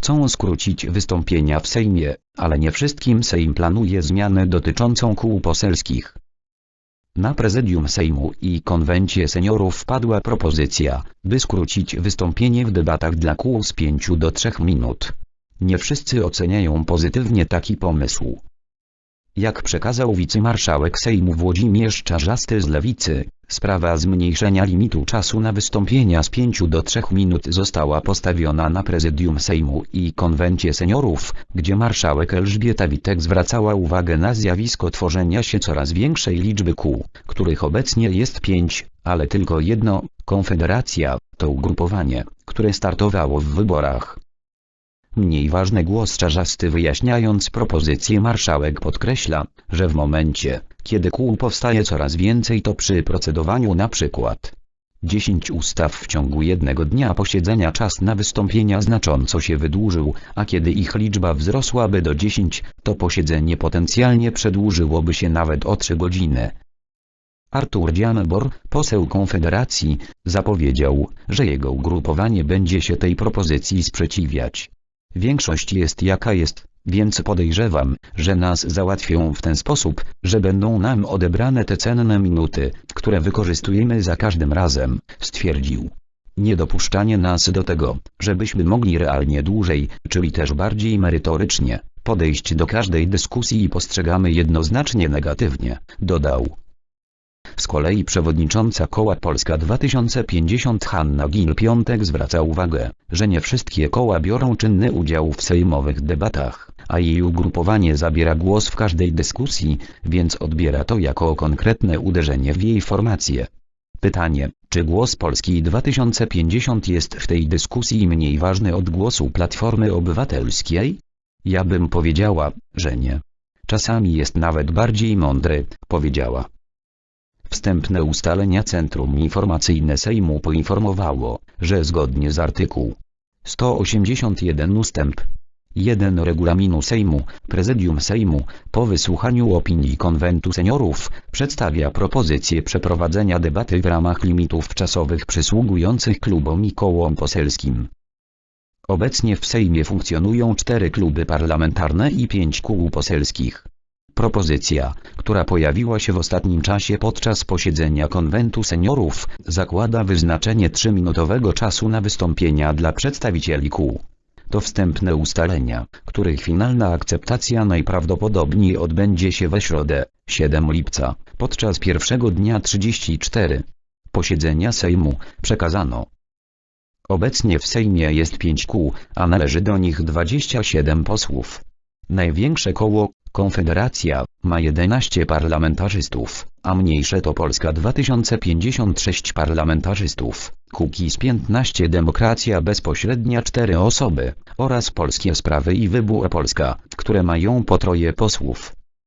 chcą skrócić wystąpienia w Sejmie, ale nie wszystkim Sejm planuje zmianę dotyczącą kół poselskich. Na prezydium Sejmu i konwencie seniorów padła propozycja, by skrócić wystąpienie w debatach dla kół z 5 do 3 minut. Nie wszyscy oceniają pozytywnie taki pomysł. Jak przekazał wicemarszałek Sejmu Włodzimierz Czarzasty z Lewicy, sprawa zmniejszenia limitu czasu na wystąpienia z 5 do 3 minut została postawiona na prezydium Sejmu i konwencie seniorów, gdzie marszałek Elżbieta Witek zwracała uwagę na zjawisko tworzenia się coraz większej liczby kół, których obecnie jest 5, ale tylko jedno, Konfederacja, to ugrupowanie, które startowało w wyborach. Mniej ważny głos czarzasty wyjaśniając propozycję marszałek podkreśla, że w momencie, kiedy kół powstaje coraz więcej to przy procedowaniu na przykład 10 ustaw w ciągu jednego dnia posiedzenia czas na wystąpienia znacząco się wydłużył, a kiedy ich liczba wzrosłaby do 10, to posiedzenie potencjalnie przedłużyłoby się nawet o 3 godziny. Artur Dziambor, poseł Konfederacji, zapowiedział, że jego ugrupowanie będzie się tej propozycji sprzeciwiać. Większość jest jaka jest, więc podejrzewam, że nas załatwią w ten sposób, że będą nam odebrane te cenne minuty, które wykorzystujemy za każdym razem, stwierdził. Niedopuszczanie nas do tego, żebyśmy mogli realnie dłużej, czyli też bardziej merytorycznie, podejść do każdej dyskusji postrzegamy jednoznacznie negatywnie, dodał. Z kolei przewodnicząca koła Polska 2050 Hanna Gil-Piątek zwraca uwagę, że nie wszystkie koła biorą czynny udział w sejmowych debatach, a jej ugrupowanie zabiera głos w każdej dyskusji, więc odbiera to jako konkretne uderzenie w jej formację. Pytanie, czy głos Polski 2050 jest w tej dyskusji mniej ważny od głosu Platformy Obywatelskiej? Ja bym powiedziała, że nie. Czasami jest nawet bardziej mądry, powiedziała. Wstępne ustalenia Centrum Informacyjne Sejmu poinformowało, że zgodnie z artykuł 181 ustęp 1 regulaminu Sejmu, Prezydium Sejmu, po wysłuchaniu opinii Konwentu Seniorów, przedstawia propozycję przeprowadzenia debaty w ramach limitów czasowych przysługujących klubom i kołom poselskim. Obecnie w Sejmie funkcjonują cztery kluby parlamentarne i pięć kół poselskich. Propozycja, która pojawiła się w ostatnim czasie podczas posiedzenia konwentu seniorów, zakłada wyznaczenie trzyminutowego czasu na wystąpienia dla przedstawicieli kół. To wstępne ustalenia, których finalna akceptacja najprawdopodobniej odbędzie się we środę, 7 lipca, podczas pierwszego dnia 34 posiedzenia Sejmu, przekazano. Obecnie w Sejmie jest 5 kół, a należy do nich 27 posłów. Największe koło, Konfederacja, ma 11 parlamentarzystów, a mniejsze to Polska 2056 parlamentarzystów, Kukiz 15 Demokracja Bezpośrednia 4 osoby, oraz Polskie Sprawy i Wybór Polska, które mają po troje posłów.